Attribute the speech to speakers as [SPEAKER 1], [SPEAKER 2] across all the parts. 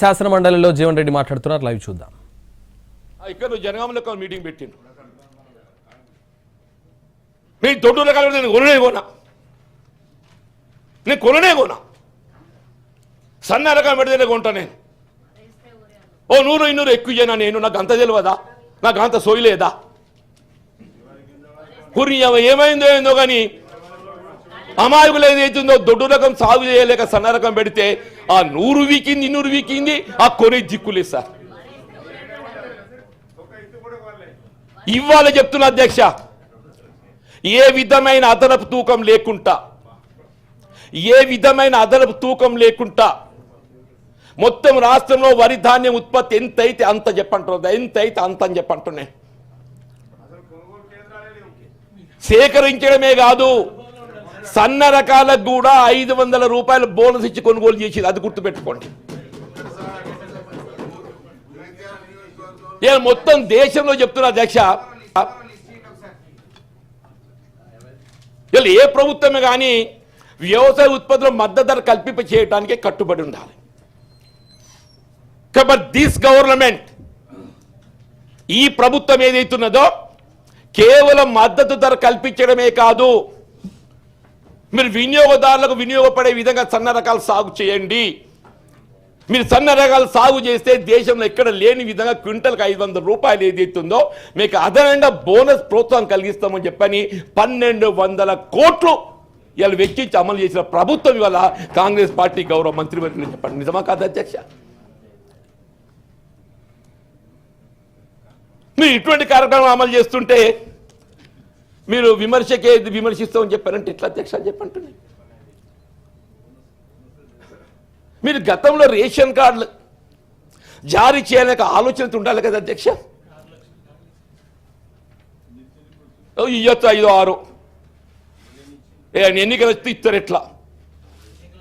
[SPEAKER 1] శాసన మండలిలో జీవన్ రెడ్డి మాట్లాడుతున్నారు. లైవ్ చూద్దాం.
[SPEAKER 2] ఇక్కడ నువ్వు జనగామలో ఒక మీటింగ్ పెట్టిండు. నీ తొట్టు రకాలు నేను కొననే కొనా నేను కొననే కొనా సన్న రకం పెడితేనే కొంటా నేను. ఓ నూరు ఇన్నూరు ఎక్కువ చేయనా నేను? నాకు అంత తెలియదా? నాకు అంత సోయలేదా కురి ఏమైందో ఏందో కానీ అమాయకులు ఏదైతుందో దొడ్డు రకం సాగు చేయలేక సన్న రకం పెడితే ఆ నూరు వీకింది ఇన్నూరు వీకింది ఆ కొనే దిక్కులేదు సార్. ఇవాళ చెప్తున్నా అధ్యక్ష ఏ విధమైన అదనపు తూకం లేకుండా ఏ విధమైన అదనపు తూకం లేకుండా మొత్తం రాష్ట్రంలో వరి ధాన్యం ఉత్పత్తి ఎంత అయితే అంత చెప్పంటున్నారు ఎంత అయితే అంత అని చెప్పంటున్నాయి. సేకరించడమే కాదు సన్న రకాలకు కూడా ఐదు వందల రూపాయల బోనస్ ఇచ్చి కొనుగోలు చేసేది. అది గుర్తుపెట్టుకోండి. నేను మొత్తం దేశంలో చెప్తున్నా అధ్యక్ష? వీళ్ళు ఏ ప్రభుత్వమే కానీ వ్యవసాయ ఉత్పత్తుల మద్దతు ధర కల్పింప చేయడానికి కట్టుబడి ఉండాలి. కాబట్టి దిస్ గవర్నమెంట్ ఈ ప్రభుత్వం ఏదైతున్నదో కేవలం మద్దతు ధర కల్పించడమే కాదు మీరు వినియోగదారులకు వినియోగపడే విధంగా సన్న రకాలు సాగు చేయండి. మీరు సన్న రకాలు సాగు చేస్తే దేశంలో ఎక్కడ లేని విధంగా క్వింటల్కి ఐదు వందల రూపాయలు ఏదైతుందో మీకు అదనంగా బోనస్ ప్రోత్సాహం కలిగిస్తామని చెప్పని పన్నెండు వందల కోట్లు ఇవాళ వెచ్చించి అమలు చేసిన ప్రభుత్వం ఇవాళ కాంగ్రెస్ పార్టీ గౌరవ మంత్రివర్యులు చెప్పండి. నిజమా కాదు అధ్యక్ష? మీరు ఇటువంటి కార్యక్రమం అమలు చేస్తుంటే మీరు విమర్శకే విమర్శిస్తామని చెప్పారంటే ఇట్లా అధ్యక్ష అని చెప్పంటున్నాయి. మీరు గతంలో రేషన్ కార్డులు జారీ చేయాలనే ఆలోచనతో ఉండాలి కదా అధ్యక్ష? ఓ, ఇయ్యొచ్చు ఐదో ఆరు. ఏ ఎన్నికలు వస్తే ఇస్తారు ఎట్లా?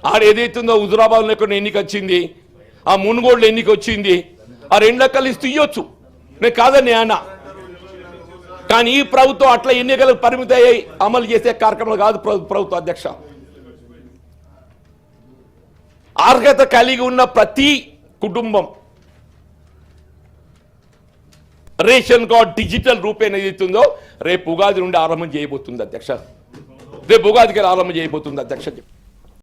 [SPEAKER 2] ఆడ ఏదైతుందో హుజురాబాద్లో ఎక్కడ ఎన్నిక వచ్చింది ఆ మునుగోడులో ఎన్నిక వచ్చింది ఆ రెండు లెక్కలు ఇస్తూ ఇవ్వచ్చు నేను కాదని అన్నా కానీ ఈ ప్రభుత్వం అట్లా ఎన్నికలకు పరిమితి అయ్యి అమలు చేసే కార్యక్రమాలు కాదు ప్రభుత్వ అధ్యక్ష. అర్హత కలిగి ఉన్న ప్రతి కుటుంబం రేషన్ కార్డ్ డిజిటల్ రూపేణ ఏదైతుందో రేపు ఉగాది నుండి ఆరంభం చేయబోతుంది అధ్యక్ష. రేపు ఉగాదికి ఆరంభం చేయబోతుంది అధ్యక్ష.